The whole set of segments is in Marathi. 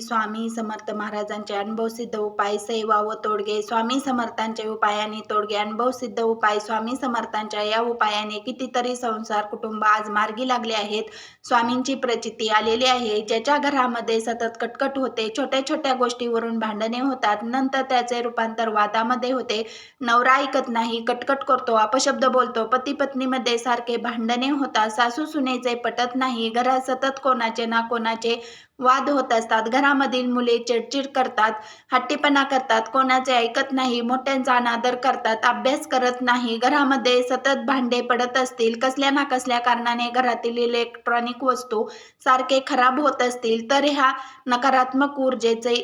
स्वामी समर्थ महाराजांचे अनुभवसिद्ध उपाय सेवा व तोडगे. स्वामी समर्थांचे उपायाने तोडगे अनुभवसिद्ध उपाय. स्वामी समर्थांच्या या उपायाने कितीतरी संसार कुटुंब आज मार्गी लागले आहेत. स्वामींची प्रचिती आलेली आहे. ज्याच्या घरामध्ये सतत कटकट होते छोट्या छोट्या गोष्टीवरून भांडणे होतात. नंतर त्याचे रूपांतर वादामध्ये होते. नवरा ऐकत नाही कटकट करतो अपशब्द बोलतो. पती पत्नीमध्ये सारखे भांडणे होतात. सासू सुनेचे पटत नाही. घरात सतत कोणाचे ना कोणाचे वाद होत असतात. घरामधील मुले चिडचिड करतात हट्टीपणा करतात कोणाचे ऐकत नाही मोठ्यांचा अनादर करतात अभ्यास करत नाही घरामध्ये सतत भांडे पडत असतील कसल्या ना कसल्या कारणाने घरातील इलेक्ट्रॉनिक वस्तू सारखे खराब होत असतील तर ह्या नकारात्मक ऊर्जेचे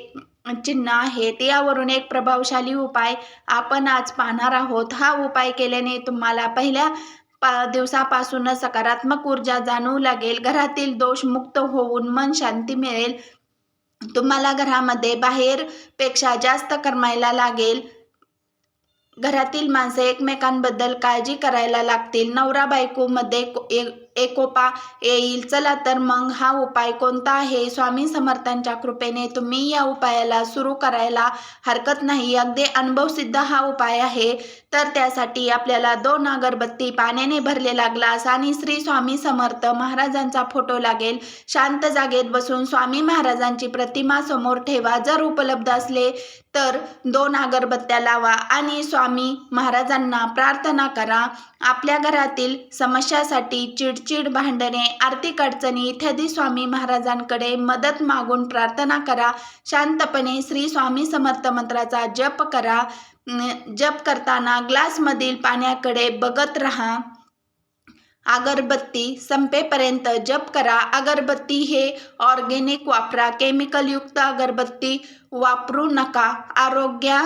चिन्ह आहेत यावरून एक प्रभावशाली उपाय आपण आज पाहणार आहोत. हा उपाय केल्याने तुम्हाला पहिल्या पा दिवसापासूनच सकारात्मक ऊर्जा जाणवू लागेल. घरातील दोष मुक्त होऊन मन शांती मिळेल. तुम्हाला घरामध्ये बाहेर पेक्षा जास्त करमायला लागेल. घरातील माणसे एकमेकांबद्दल काळजी करायला लागतील. नवरा बायकोमध्ये को- एकोपा येईल चला तर मग हा उपाय कोणता आहे? स्वामी समर्थांच्या कृपेने तुम्ही या उपायाला सुरू करायला हरकत नाही. अगदी अनुभवसिद्ध हा उपाय आहे. तर त्यासाठी आपल्याला दोन अगरबत्ती पाण्याने भरलेला ग्लास आणि श्री स्वामी समर्थ महाराजांचा फोटो लागेल. शांत जागेत बसून स्वामी महाराजांची प्रतिमा समोर ठेवा. जर उपलब्ध असले तर दोन अगरबत्त्या लावा आणि स्वामी महाराजांना प्रार्थना करा. आपल्या घरातील समस्यासाठी चिडचिड भांडणे आर्थिक अडचणी इत्यादी स्वामी महाराजांकडे मदत मागून प्रार्थना करा. शांतपणे श्री स्वामी समर्थ मंत्राचा जप करा. न- जप करताना ग्लासमधील पाण्याकडे बघत राहा. अगरबत्ती संपेपर्यंत जप करा. अगरबत्ती हे ऑर्गेनिक वापरा. केमिकलयुक्त अगरबत्ती वापरू नका. आरोग्या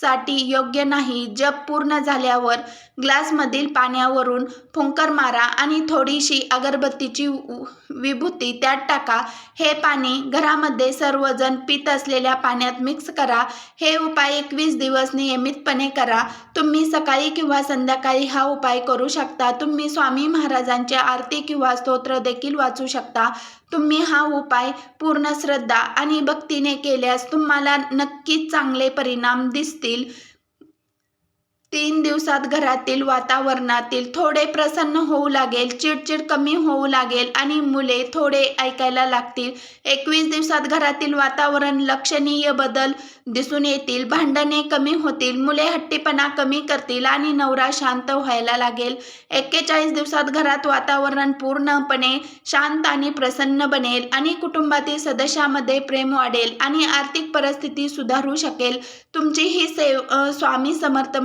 साठी योग्य नाही. जप पूर्ण झाल्यावर ग्लासमधील पाण्यावरून फुंकर मारा आणि थोडीशी अगरबत्तीची उ- विभूती त्यात टाका. हे पाणी घरामध्ये सर्वजण पित असलेल्या पाण्यात मिक्स करा. हे उपाय एकवीस दिवस नियमितपणे करा. तुम्ही सकाळी किंवा संध्याकाळी हा उपाय करू शकता. तुम्ही स्वामी महाराजांचे आरती किंवा स्तोत्र देखील वाचू शकता. तुम्ही हा उपाय पूर्ण श्रद्धा आणि भक्तीने केल्यास तुम्हाला नक्कीच चांगले परिणाम दिसतील. textil तीन दिवसात घरातील वातावरणातील थोडे प्रसन्न होऊ लागेल चिडचिड कमी होऊ लागेल आणि मुले थोडे ऐकायला लागतील. एकवीस दिवसात घरातील वातावरण लक्षणीय बदल दिसून येतील भांडणे कमी होतील मुले हट्टीपणा कमी करतील आणि नवरा शांत व्हायला लागेल. एक्केचाळीस दिवसात घरात वातावरण पूर्णपणे शांत आणि प्रसन्न बनेल आणि कुटुंबातील सदस्यामध्ये प्रेम वाढेल आणि आर्थिक परिस्थिती सुधारू शकेल. तुमची ही सेव स्वामी समर्थ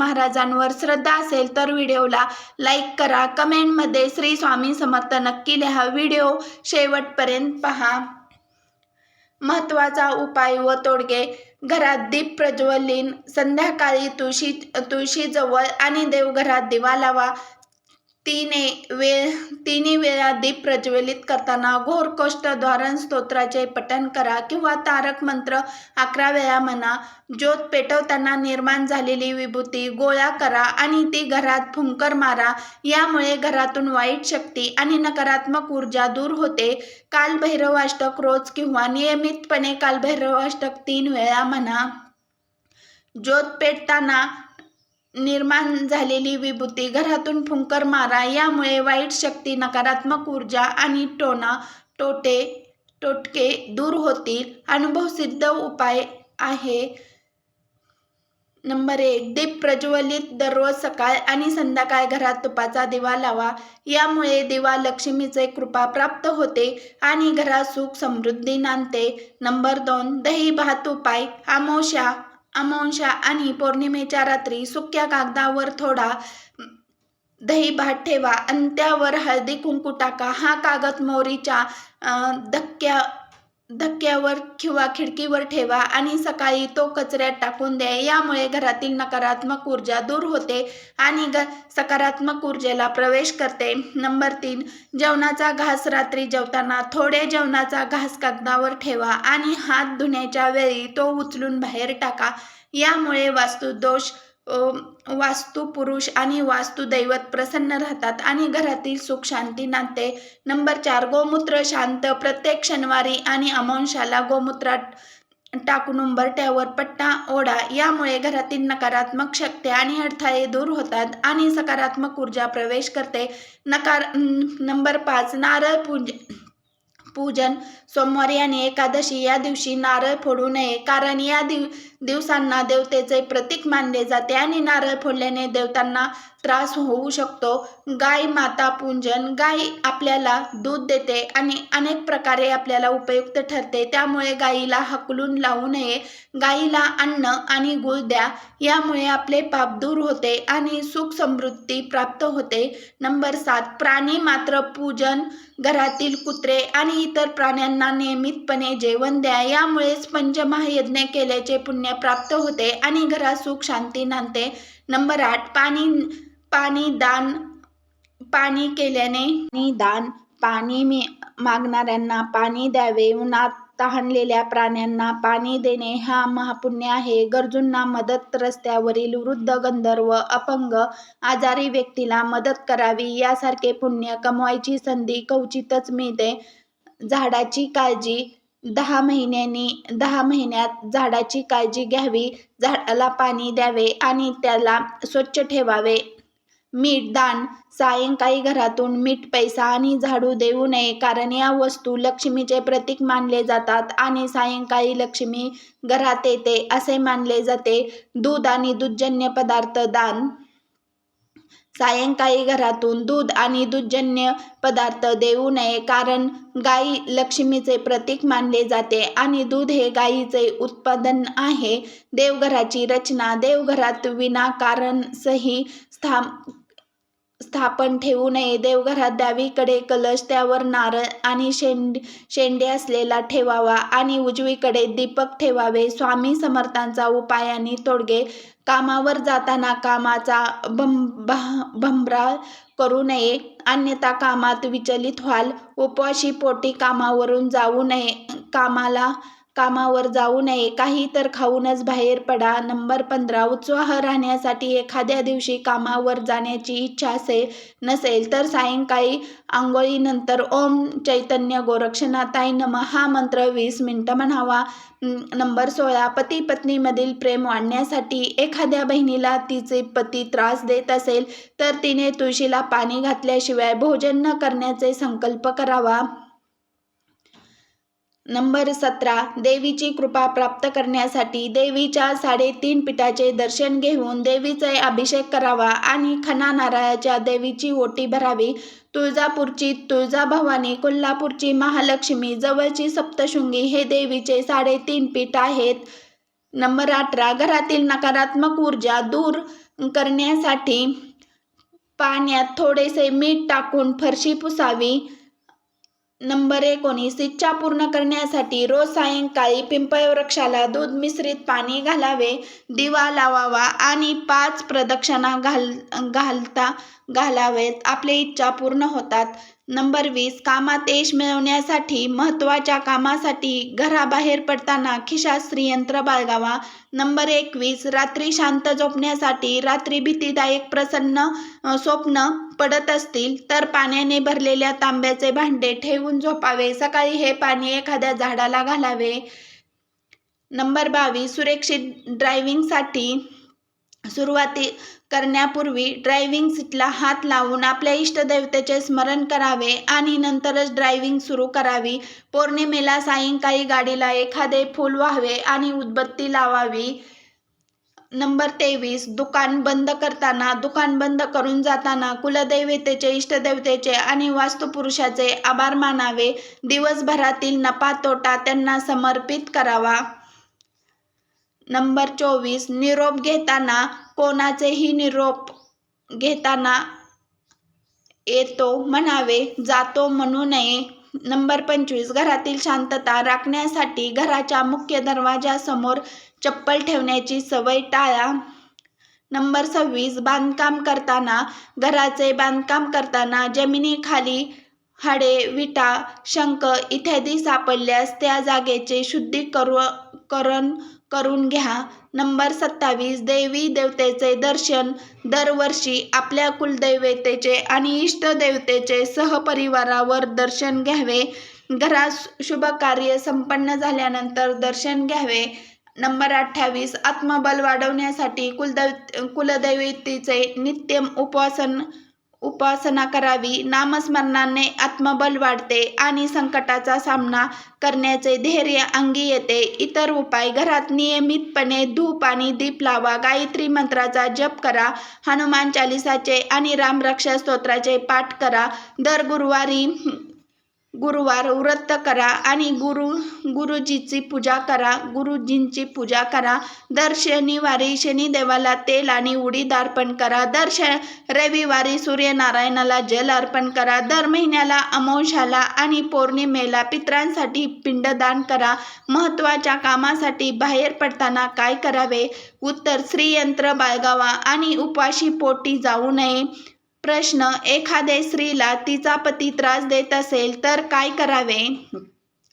महाराजांवर श्रद्धा असेल तर व्हिडिओला लाईक करा. कमेंटमध्ये श्री स्वामी समर्थ नक्की लिहा. व्हिडिओ शेवटपर्यंत पहा. महत्त्वाचा उपाय व तोडगे. घरात दीप प्रज्वलिन. संध्याकाळी तुळशी तुळशीजवळ आणि देवघरात दिवा लावा. तिने वेळ तिन्ही वेळा दीप प्रज्वलित करताना घोरकोष्ट द्वारण स्तोत्राचे पठण करा किंवा तारक मंत्र अकरा वेळा म्हणा. ज्योत पेटवताना निर्माण झालेली विभूती गोळा करा आणि ती घरात फुंकर मारा. यामुळे घरातून वाईट शक्ती आणि नकारात्मक ऊर्जा दूर होते. कालभैरवाष्टक रोज किंवा नियमितपणे कालभैरवाष्टक तीन वेळा म्हणा. ज्योत पेटताना निर्माण झालेली विभूती घरातून फुंकर मारा. यामुळे वाईट शक्ती नकारात्मक ऊर्जा आणि टोना टोटे टोटके दूर होतील. अनुभवसिद्ध उपाय आहे. नंबर एक दीप प्रज्वलित दररोज सकाळ आणि संध्याकाळ घरात तुपाचा दिवा लावा. यामुळे दिवा लक्ष्मीचे कृपा प्राप्त होते आणि घरात सुख समृद्धी नांदते. नंबर दोन दही भात उपाय. आमोशा अमावश्या आणि पौर्णिमेच्या रात्री सुक्या कागदावर थोडा दही भात ठेवा आणि त्यावर हळदी कुंकू टाका. हा कागद मोरीच्या धक्क्या धक्क्यावर किंवा खिडकीवर ठेवा आणि सकाळी तो कचऱ्यात टाकून द्या. यामुळे घरातील नकारात्मक ऊर्जा दूर होते आणि ग सकारात्मक ऊर्जेला प्रवेश करते. नंबर तीन जेवणाचा घास रात्री जेवताना थोडे जेवणाचा घास कागदावर ठेवा आणि हात धुण्याच्या वेळी तो उचलून बाहेर टाका. यामुळे वास्तुदोष वास्तुपुरुष आणि वास्तुदैवत प्रसन्न राहतात आणि घरातील सुख शांती नांदते नंबर चार गोमूत्र शांत. प्रत्येक शनिवारी आणि अमांशाला गोमूत्रात टाकून उंबरट्यावर पट्टा ओढा. यामुळे घरातील नकारात्मक शक्ती आणि अडथळे दूर होतात आणि सकारात्मक ऊर्जा प्रवेश करते. नकार नंबर पाच नारळ पूज पूजन. सोमवारी आणि एकादशी या दिवशी नारळ फोडू नये. कारण या दिव दिवसांना देवतेचे प्रतीक मानले जाते आणि नारळ फोडल्याने देवतांना त्रास होऊ शकतो. गाय माता पूजन गाय आपल्याला दूध देते आणि अनेक प्रकारे आपल्याला उपयुक्त ठरते. त्यामुळे गाईला हकलून लावू नये. गाईला अन्न आणि गुळ द्या. यामुळे आपले पाप दूर होते आणि सुख समृद्धी प्राप्त होते. नंबर सात प्राणी मात्र पूजन घरातील कुत्रे आणि इतर प्राण्यांना नियमितपणे जेवण द्या. यामुळेच पंचमहायज्ञ केल्याचे पुण्य प्राप्त होते आणि घरात सुख शांती नांदते. नंबर आठ पाणी पाणी दान पाणी केल्याने दान पाणी मी मागणाऱ्यांना पाणी द्यावे. उन्हात तहानलेल्या प्राण्यांना पाणी देणे हा महापुण्य आहे. गरजूंना मदत रस्त्यावरील वृद्ध गंधर्व अपंग आजारी व्यक्तीला मदत करावी यासारखे पुण्य कमवायची संधी क्वचितच मिळते. झाडाची काळजी दहा महिन्यांनी दहा महिन्यात झाडाची काळजी घ्यावी झाडाला पाणी द्यावे आणि त्याला स्वच्छ ठेवावे. मीठ दान सायंकाळी घरातून मीठ पैसा आणि झाडू देऊ नये कारण या वस्तू लक्ष्मीचे प्रतीक मानले जातात आणि सायंकाळी लक्ष्मी घरात येते असे मानले जाते. दूध आणि दूधजन्य पदार्थ दान. सायंकाळी घरातून दूध आणि दूधजन्य पदार्थ देऊ नये कारण गाई लक्ष्मीचे प्रतीक मानले जाते आणि दूध हे गाईचे उत्पादन आहे. देवघराची रचना देवघरात विनाकारण सही स्थान स्थापन ठेवू नये. देवघरात डावीकडे कलश त्यावर नारळ आणि शेंड शेंडे असलेला ठेवावा आणि उजवीकडे दीपक ठेवावे. स्वामी समर्थांचा उपाय आणि तोडगे कामावर जाताना कामाचा बं भंभराळ करू नये. अन्यथा कामात विचलित व्हाल. उपवाशी पोटी कामावरून जाऊ नये. कामाला कामावर जाऊ नये. काही तर खाऊनच बाहेर पडा. नंबर पंधरा उत्साह राहण्यासाठी एखाद्या दिवशी कामावर जाण्याची इच्छा असेल नसेल तर सायंकाळी आंघोळीनंतर ओम चैतन्य गोरक्षनाथाय नम हा मंत्र वीस मिनटं म्हणावा. नंबर सोळा पती पत्नीमधील प्रेम वाढण्यासाठी एखाद्या बहिणीला तिचे पती त्रास देत असेल तर तिने तुळशीला पाणी घातल्याशिवाय भोजन न करण्याचे संकल्प करावा. नंबर सतरा देवीची कृपा प्राप्त करण्यासाठी देवीच्या साडेतीन पिठाचे दर्शन घेऊन देवीचे अभिषेक करावा आणि खना नारळाच्या देवीची ओटी भरावी. तुळजापूरची तुळजाभवानी कोल्हापूरची महालक्ष्मी जवळची सप्तशृंगी हे देवीचे साडेतीन पीठ आहेत. नंबर अठरा घरातील नकारात्मक ऊर्जा दूर करण्यासाठी पाण्यात थोडेसे मीठ टाकून फरशी पुसावी. नंबर एकोणीस इच्छा पूर्ण करण्यासाठी रोज सायंकाळी पिंपळ वृक्षाला दूध मिश्रित पाणी घालावे दिवा लावावा आणि पाच प्रदक्षिणा घाल घालता घालावेत. आपले इच्छा पूर्ण होतात. नंबर वीस कामात यश मिळवण्यासाठी महत्त्वाच्या कामासाठी घराबाहेर पडताना खिशात श्रीयंत्र बाळगावा. नंबर एकवीस रात्री शांत झोपण्यासाठी रात्री भीतीदायक प्रसन्न स्वप्न पडत असतील तर पाण्याने भरलेल्या तांब्याचे भांडे ठेवून झोपावे. सकाळी हे पाणी एखाद्या झाडाला घालावे. नंबर बावीस सुरक्षित ड्रायव्हिंगसाठी सुरुवाती करण्यापूर्वी ड्रायव्हिंग सीटला हात लावून आपल्या इष्टदेवतेचे स्मरण करावे आणि नंतरच ड्रायव्हिंग सुरू करावी. पौर्णिमेला सायंकाळी गाडीला एखादे फूल व्हावे आणि उदबत्ती लावावी. नंबर तेवीस दुकान बंद करताना दुकान बंद करून जाताना कुलदैवतेचे इष्टदेवतेचे आणि वास्तुपुरुषाचे आभार मानावे. दिवसभरातील नफा तोटा त्यांना समर्पित करावा. नंबर चोवीस निरोप घेताना कोणाचेही निरोप घेताना येतो म्हणावे जातो म्हणू नये. नंबर पंचवीस घरातील शांतता राखण्यासाठी घराच्या मुख्य दरवाजासमोर चप्पल ठेवण्याची सवय टाळा. नंबर सव्वीस बांधकाम करताना घराचे बांधकाम करताना जमिनीखाली हाडे विटा शंख इत्यादी सापडल्यास त्या जागेचे शुद्धीकर करण करून घ्या. नंबर सत्तावीस देवी देवतेचे दर्शन. दरवर्षी आपल्या कुलदैवतेचे आणि इष्टदेवतेचे सहपरिवारावर दर्शन घ्यावे. घरात शुभ कार्य संपन्न झाल्यानंतर दर्शन घ्यावे. नंबर अठ्ठावीस आत्मबल वाढवण्यासाठी कुलदैव कुलदैवतीचे नित्यम उपासन उपासना करावी नामस्मरणाने आत्मबल वाढते आणि संकटाचा सामना करण्याचे धैर्य अंगी येते. इतर उपाय घरात नियमितपणे धूप आणि दीप लावा गायत्री मंत्राचा जप करा हनुमान चालिसाचे आणि रामरक्षा स्तोत्राचे पाठ करा. दर गुरुवारी गुरुवार व्रत करा आणि गुरु गुरुजीची पूजा करा गुरुजींची पूजा करा. दर शनिवारी शनिदेवाला तेल आणि उडीद अर्पण करा. दर श रविवारी सूर्यनारायणाला जल अर्पण करा. दर महिन्याला अमावस्याला आणि पौर्णिमेला पित्रांसाठी पिंडदान करा. महत्त्वाच्या कामासाठी बाहेर पडताना काय करावे? उत्तर श्रीयंत्र बाळगावा आणि उपाशी पोटी जाऊ नये. प्रश्न एखाद्या स्त्रीला तिचा पती त्रास देत असेल तर काय करावे?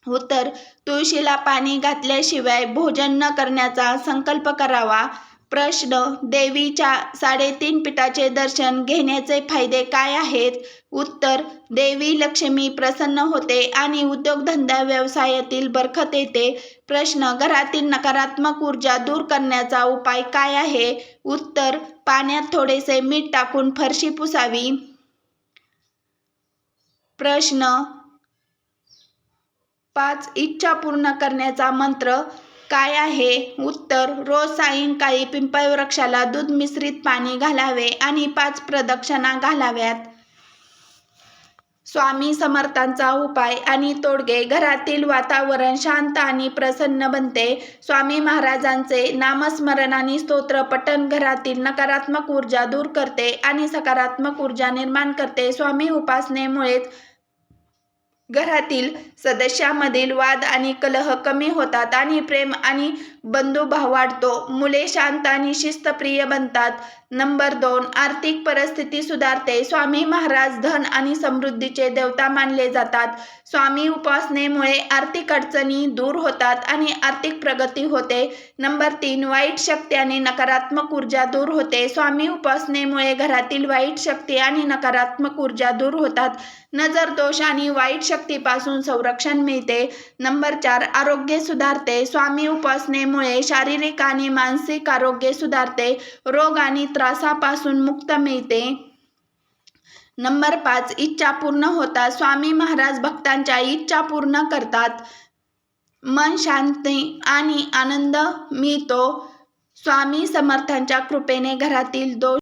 उत्तर तुळशीला पाणी घातल्याशिवाय भोजन न करण्याचा संकल्प करावा. प्रश्न देवीच्या साडेतीन पिठाचे दर्शन घेण्याचे फायदे काय आहेत? उत्तर देवी लक्ष्मी प्रसन्न होते आणि उद्योगधंदा व्यवसायातील बरखत येते. प्रश्न घरातील नकारात्मक ऊर्जा दूर करण्याचा उपाय काय आहे? उत्तर पाण्यात थोडेसे मीठ टाकून फरशी पुसावी. प्रश्न पाच इच्छा पूर्ण करण्याचा मंत्र काय आहे? उत्तर रोज सायंकाळी पिंपळ वृक्षाला दूध मिश्रित पाणी घालावे आणि पाच प्रदक्षिणा घालाव्यात. स्वामी समर्थांचा उपाय आणि तोडगे घरातील वातावरण शांत आणि प्रसन्न बनते. स्वामी महाराजांचे नामस्मरण आणि स्तोत्र पठण घरातील नकारात्मक ऊर्जा दूर करते आणि सकारात्मक ऊर्जा निर्माण करते. स्वामी उपासनेमुळेच घरातील सदस्यामधील वाद आणि कलह कमी होतात आणि प्रेम आणि बंधुभाव वाढतो. मुले शांत आणि शिस्तप्रिय बनतात. नंबर दोन आर्थिक परिस्थिती सुधारते. स्वामी महाराज धन आणि समृद्धीचे देवता मानले जातात. स्वामी उपासनेमुळे आर्थिक अडचणी दूर होतात आणि आर्थिक प्रगती होते. नंबर तीन वाईट शक्ती आणि नकारात्मक ऊर्जा दूर होते. स्वामी उपासनेमुळे घरातील वाईट शक्ती आणि नकारात्मक ऊर्जा दूर होतात. नजर दोष आणि वाईट शक्तीपासून संरक्षण मिळते. नंबर चार आरोग्य सुधारते. स्वामी उपासनेमुळे शारीरिक आणि मानसिक आरोग्य सुधारते. रोग आणि त्रासापासून मुक्त मिळते. नंबर पाच इच्छा पूर्ण होतात. स्वामी महाराज भक्तांच्या इच्छा पूर्ण करतात. मन शांती आणि आनंद मिळतो. स्वामी समर्थांच्या कृपेने घरातील दोष